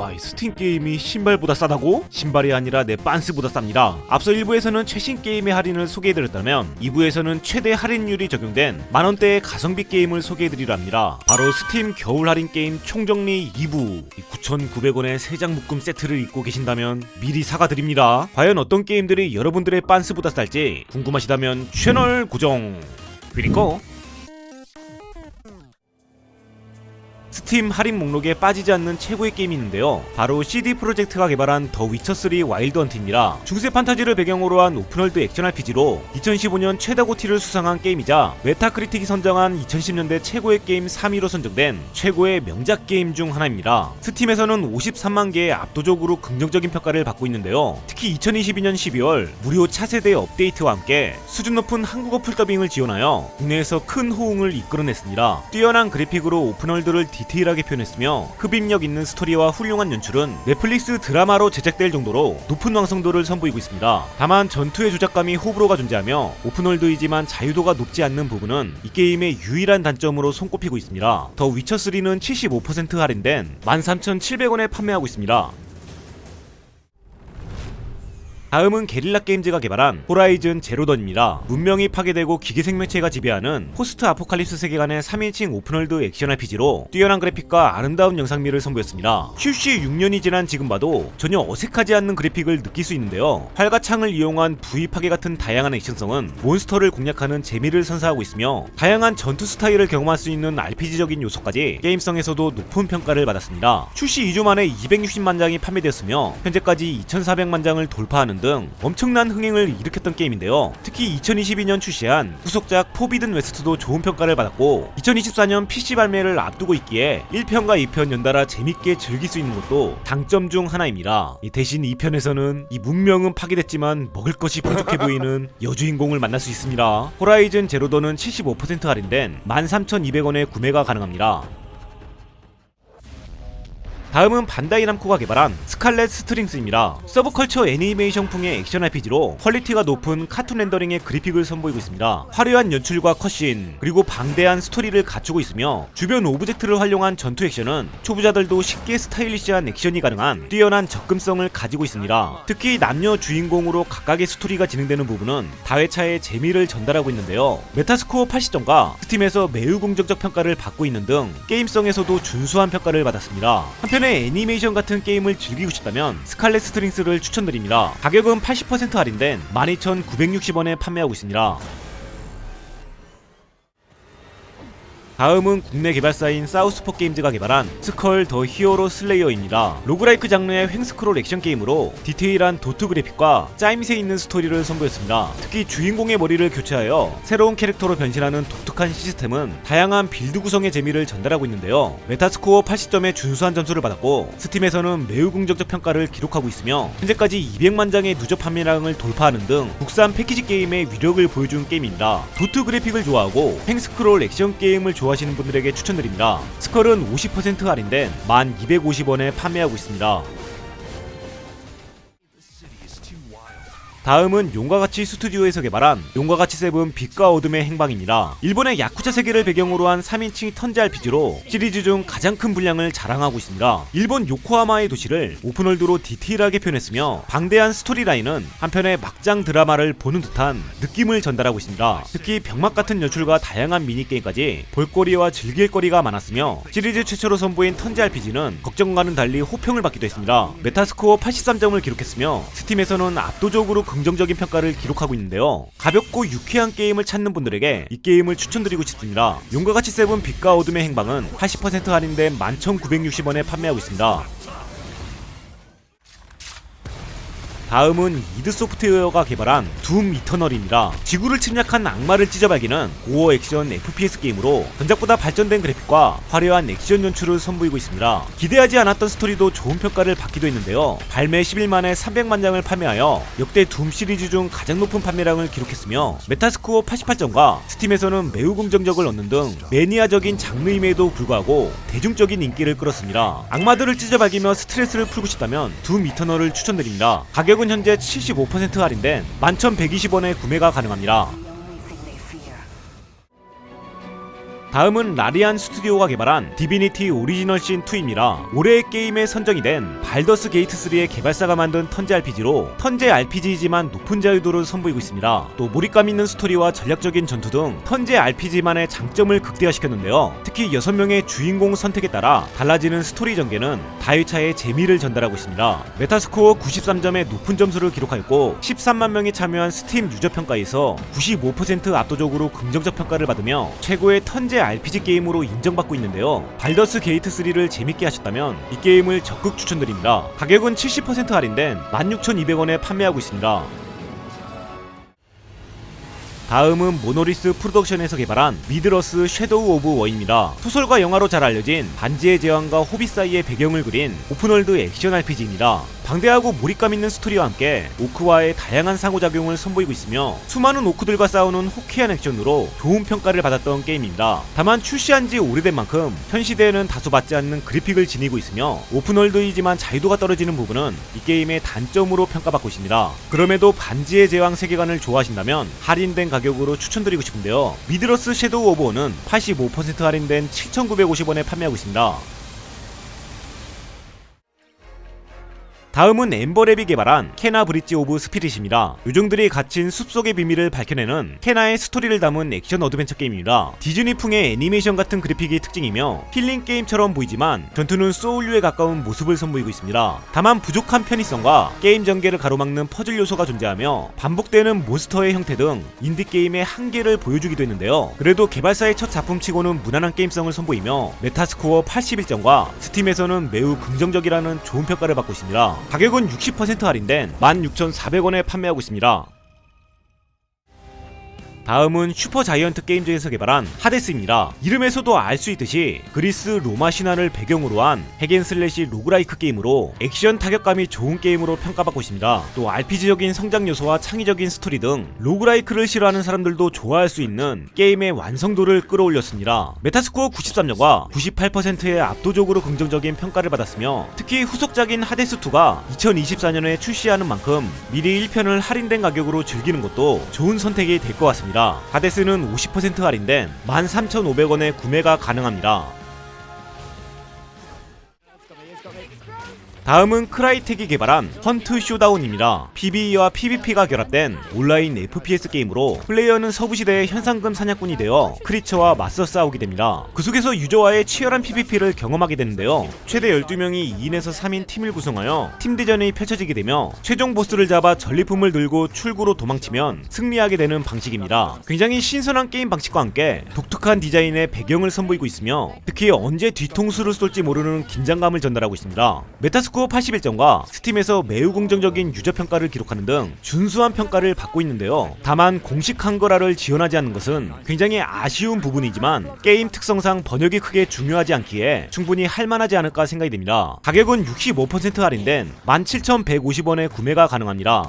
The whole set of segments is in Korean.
와, 이 스팀 게임이 신발보다 싸다고? 신발이 아니라 내 빤스보다 쌉니다. 앞서 1부에서는 최신 게임의 할인을 소개해드렸다면 2부에서는 최대 할인율이 적용된 만원대의 가성비 게임을 소개해드리려 합니다. 바로 스팀 겨울 할인 게임 총정리 2부 9,900원의 3장 묶음 세트를 입고 계신다면 미리 사과드립니다. 과연 어떤 게임들이 여러분들의 빤스보다 쌀지 궁금하시다면 채널 고정 그리고 스팀 할인 목록에 빠지지 않는 최고의 게임이 있는데요. 바로 CD 프로젝트가 개발한 더 위쳐3 와일드 헌트입니다. 중세 판타지를 배경으로 한 오픈월드 액션 RPG로 2015년 최다 고티를 수상한 게임이자 메타크리틱이 선정한 2010년대 최고의 게임 3위로 선정된 최고의 명작 게임 중 하나입니다. 스팀에서는 53만 개의 압도적으로 긍정적인 평가를 받고 있는데요. 특히 2022년 12월 무료 차세대 업데이트와 함께 수준 높은 한국어 풀더빙을 지원하여 국내에서 큰 호응을 이끌어냈습니다. 뛰어난 그래픽으로 오픈월드를 디테일하게 표현했으며 흡입력 있는 스토리와 훌륭한 연출은 넷플릭스 드라마로 제작될 정도로 높은 완성도를 선보이고 있습니다. 다만 전투의 조작감이 호불호가 존재하며 오픈월드이지만 자유도가 높지 않는 부분은 이 게임의 유일한 단점으로 손꼽히고 있습니다. 더 위쳐3는 75% 할인된 13,700원에 판매하고 있습니다. 다음은 게릴라 게임즈가 개발한 호라이즌 제로던입니다. 문명이 파괴되고 기계 생명체가 지배하는 포스트 아포칼립스 세계관의 3인칭 오픈월드 액션 RPG로 뛰어난 그래픽과 아름다운 영상미를 선보였습니다. 출시 6년이 지난 지금 봐도 전혀 어색하지 않는 그래픽을 느낄 수 있는데요. 활과 창을 이용한 부위 파괴 같은 다양한 액션성은 몬스터를 공략하는 재미를 선사하고 있으며 다양한 전투 스타일을 경험할 수 있는 RPG적인 요소까지 게임성에서도 높은 평가를 받았습니다. 출시 2주 만에 260만 장이 판매되었으며 현재까지 2,400만 장을 돌파하는 등 엄청난 흥행을 일으켰던 게임인데요. 특히 2022년 출시한 후속작 포비든 웨스트도 좋은 평가를 받았고 2024년 PC 발매를 앞두고 있기에 1편과 2편 연달아 재밌게 즐길 수 있는 것도 장점 중 하나입니다. 이 대신 2편에서는 이 문명은 파괴됐지만 먹을 것이 부족해 보이는 여주인공을 만날 수 있습니다. 호라이즌 제로더는 75% 할인된 13,200원에 구매가 가능합니다. 다음은 반다이 남코가 개발한 스칼렛 스트링스입니다. 서브컬처 애니메이션풍의 액션 RPG로 퀄리티가 높은 카툰 렌더링의 그래픽을 선보이고 있습니다. 화려한 연출과 컷신, 그리고 방대한 스토리를 갖추고 있으며 주변 오브젝트를 활용한 전투 액션은 초보자들도 쉽게 스타일리시한 액션이 가능한 뛰어난 접근성을 가지고 있습니다. 특히 남녀 주인공으로 각각의 스토리가 진행되는 부분은 다회차의 재미를 전달하고 있는데요. 메타스코어 80점과 스팀에서 매우 긍정적 평가를 받고 있는 등 게임성에서도 준수한 평가를 받았습니다. 한편 한편의 애니메이션 같은 게임을 즐기고 싶다면 스칼렛 스트링스를 추천드립니다. 가격은 80% 할인된 12,960원에 판매하고 있습니다. 다음은 국내 개발사인 사우스포 게임즈가 개발한 스컬 더 히어로 슬레이어입니다. 로그라이크 장르의 횡스크롤 액션 게임으로 디테일한 도트 그래픽과 짜임새 있는 스토리를 선보였습니다. 특히 주인공의 머리를 교체하여 새로운 캐릭터로 변신하는 독특한 시스템은 다양한 빌드 구성의 재미를 전달하고 있는데요. 메타스코어 80점의 준수한 점수를 받았고 스팀에서는 매우 긍정적 평가를 기록하고 있으며 현재까지 200만 장의 누적 판매량을 돌파하는 등 국산 패키지 게임의 위력을 보여준 게임입니다. 도트 그래픽을 좋아하고 횡스크롤 액션 게임을 좋아 좋아하시는 분들에게 추천드립니다. 스컬은 50% 할인된 1250원에 판매하고 있습니다. 다음은 용과 같이 스튜디오에서 개발한 용과 같이 세븐 빛과 어둠의 행방입니다. 일본의 야쿠자 세계를 배경으로 한 3인칭 턴제 RPG로 시리즈 중 가장 큰 분량을 자랑하고 있습니다. 일본 요코하마의 도시를 오픈월드로 디테일하게 표현했으며 방대한 스토리라인은 한편의 막장 드라마를 보는 듯한 느낌을 전달하고 있습니다. 특히 병맛 같은 연출과 다양한 미니게임까지 볼거리와 즐길거리가 많았으며 시리즈 최초로 선보인 턴제 RPG는 걱정과는 달리 호평을 받기도 했습니다. 메타스코어 83점을 기록했으며 스팀에서는 압도적으로 긍정적인 평가를 기록하고 있는데요. 가볍고 유쾌한 게임을 찾는 분들에게 이 게임을 추천드리고 싶습니다. 용과 같이 세븐 빛과 어둠의 행방은 80% 할인된 11,960원에 판매하고 있습니다. 다음은 이드 소프트웨어가 개발한 둠 이터널입니다. 지구를 침략한 악마를 찢어발기는 고어 액션 FPS 게임으로 전작보다 발전된 그래픽과 화려한 액션 연출을 선보이고 있습니다. 기대하지 않았던 스토리도 좋은 평가를 받기도 했는데요. 발매 10일 만에 300만 장을 판매하여 역대 둠 시리즈 중 가장 높은 판매량을 기록했으며 메타스코어 88점과 스팀에서는 매우 긍정적을 얻는 등 매니아적인 장르임에도 불구하고 대중적인 인기를 끌었습니다. 악마들을 찢어발기며 스트레스를 풀고 싶다면 둠 이터널을 추천드립니다. 가격 가격은 현재 75% 할인된 11,120원에 구매가 가능합니다. 다음은 라리안 스튜디오가 개발한 디비니티 오리지널 신 2입니다. 올해의 게임에 선정이 된 발더스 게이트 3의 개발사가 만든 턴제 RPG로 턴제 RPG이지만 높은 자유도를 선보이고 있습니다. 또 몰입감 있는 스토리와 전략적인 전투 등 턴제 RPG만의 장점을 극대화시켰는데요. 특히 6명의 주인공 선택에 따라 달라지는 스토리 전개는 다회차의 재미를 전달하고 있습니다. 메타스코어 93점의 높은 점수를 기록하였고 13만 명이 참여한 스팀 유저 평가에서 95% 압도적으로 긍정적 평가를 받으며 최고의 턴제 RPG 게임으로 인정받고 있는데요. 발더스 게이트 3를 재밌게 하셨다면 이 게임을 적극 추천드립니다. 가격은 70% 할인된 16,200원에 판매하고 있습니다. 다음은 모노리스 프로덕션에서 개발한 미드러스 섀도우 오브 워입니다. 소설과 영화로 잘 알려진 반지의 제왕과 호빗 사이의 배경을 그린 오픈월드 액션 RPG입니다. 방대하고 몰입감 있는 스토리와 함께 오크와의 다양한 상호작용을 선보이고 있으며 수많은 오크들과 싸우는 호쾌한 액션으로 좋은 평가를 받았던 게임입니다. 다만 출시한 지 오래된 만큼 현 시대에는 다소 맞지 않는 그래픽을 지니고 있으며 오픈월드이지만 자유도가 떨어지는 부분은 이 게임의 단점으로 평가받고 있습니다. 그럼에도 반지의 제왕 세계관을 좋아하신다면 할인된 가격 으로 추천드리고 싶은데요. 미드러스 섀도우 오브 워는 85% 할인된 7,950원에 판매하고 있습니다. 다음은 엠버랩이 개발한 케나 브릿지 오브 스피릿입니다. 요정들이 갇힌 숲속의 비밀을 밝혀내는 케나의 스토리를 담은 액션 어드벤처 게임입니다. 디즈니풍의 애니메이션 같은 그래픽이 특징이며 힐링 게임처럼 보이지만 전투는 소울류에 가까운 모습을 선보이고 있습니다. 다만 부족한 편의성과 게임 전개를 가로막는 퍼즐 요소가 존재하며 반복되는 몬스터의 형태 등 인디 게임의 한계를 보여주기도 했는데요. 그래도 개발사의 첫 작품치고는 무난한 게임성을 선보이며 메타스코어 81점과 스팀에서는 매우 긍정적이라는 좋은 평가를 받고 있습니다. 가격은 60% 할인된 16,400원에 판매하고 있습니다. 다음은 슈퍼 자이언트 게임즈에서 개발한 하데스입니다. 이름에서도 알 수 있듯이 그리스 로마 신화를 배경으로 한 핵앤슬래시 로그라이크 게임으로 액션 타격감이 좋은 게임으로 평가받고 있습니다. 또 RPG적인 성장 요소와 창의적인 스토리 등 로그라이크를 싫어하는 사람들도 좋아할 수 있는 게임의 완성도를 끌어올렸습니다. 메타스코어 93점과 98%의 압도적으로 긍정적인 평가를 받았으며 특히 후속작인 하데스2가 2024년에 출시하는 만큼 미리 1편을 할인된 가격으로 즐기는 것도 좋은 선택이 될 것 같습니다. 하데스는 50% 할인된 13,500원에 구매가 가능합니다. 다음은 크라이텍이 개발한 헌트 쇼다운입니다. PVE와 PVP가 결합된 온라인 FPS 게임으로 플레이어는 서부시대의 현상금 사냥꾼이 되어 크리처와 맞서 싸우게 됩니다. 그 속에서 유저와의 치열한 PVP를 경험하게 되는데요. 최대 12명이 2인에서 3인 팀을 구성하여 팀대전이 펼쳐지게 되며 최종 보스를 잡아 전리품을 들고 출구로 도망치면 승리하게 되는 방식입니다. 굉장히 신선한 게임 방식과 함께 독특한 디자인의 배경을 선보이고 있으며 특히 언제 뒤통수를 쏠지 모르는 긴장감을 전달하고 있습니다. 메타스코 어 81점과 스팀에서 매우 긍정적인 유저 평가를 기록하는 등 준수한 평가를 받고 있는데요. 다만 공식 한글화를 지원하지 않는 것은 굉장히 아쉬운 부분이지만 게임 특성상 번역이 크게 중요하지 않기에 충분히 할만하지 않을까 생각이 됩니다. 가격은 65% 할인된 17,150원에 구매가 가능합니다.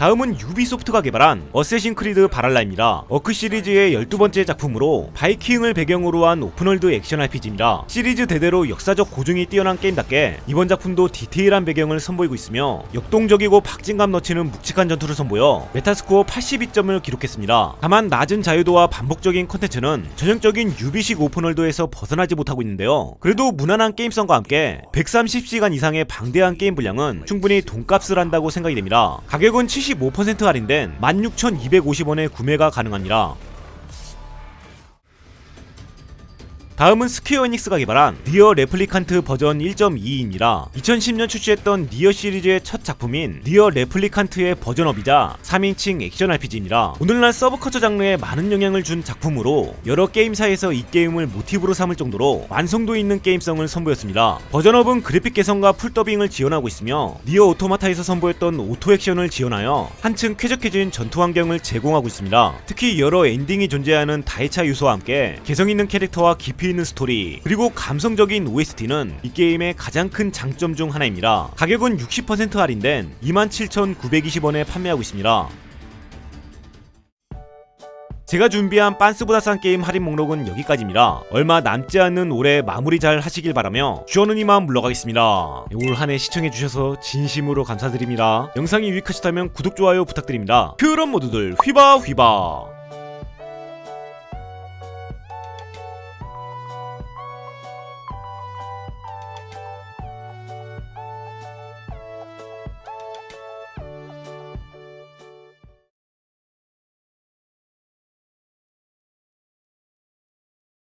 다음은 유비소프트가 개발한 어쌔신 크리드 바랄라입니다. 어크 시리즈의 12번째 작품으로 바이킹을 배경으로 한 오픈월드 액션 RPG입니다. 시리즈 대대로 역사적 고증이 뛰어난 게임답게 이번 작품도 디테일한 배경을 선보이고 있으며 역동적이고 박진감 넘치는 묵직한 전투를 선보여 메타스코어 82점을 기록했습니다. 다만 낮은 자유도와 반복적인 컨텐츠는 전형적인 유비식 오픈월드에서 벗어나지 못하고 있는데요. 그래도 무난한 게임성과 함께 130시간 이상의 방대한 게임 분량은 충분히 돈값을 한다고 생각이 됩니다. 가격은 75% 할인된 16,250원에 구매가 가능합니다. 다음은 스퀘어 에닉스가 개발한 니어 레플리칸트 버전 1.2입니다. 2010년 출시했던 니어 시리즈의 첫 작품인 니어 레플리칸트의 버전업이자 3인칭 액션 RPG입니다. 오늘날 서브커처 장르에 많은 영향을 준 작품으로 여러 게임사에서 이 게임을 모티브로 삼을 정도로 완성도 있는 게임성을 선보였습니다. 버전업은 그래픽 개선과 풀더빙을 지원하고 있으며 니어 오토마타에서 선보였던 오토 액션을 지원하여 한층 쾌적해진 전투 환경을 제공하고 있습니다. 특히 여러 엔딩이 존재하는 다이차 요소와 함께 개성 있는 캐릭터와 깊이 있는 스토리 그리고 감성적인 OST는 이 게임의 가장 큰 장점 중 하나입니다. 가격은 60% 할인된 27,920원에 판매하고 있습니다. 제가 준비한 빤스보다 싼 게임 할인 목록은 여기까지입니다. 얼마 남지 않는 올해 마무리 잘 하시길 바라며 주어는 이만 물러가겠습니다. 올 한 해 시청해주셔서 진심으로 감사드립니다. 영상이 유익하셨다면 구독, 좋아요 부탁드립니다. 그럼 모두들 휘바 휘바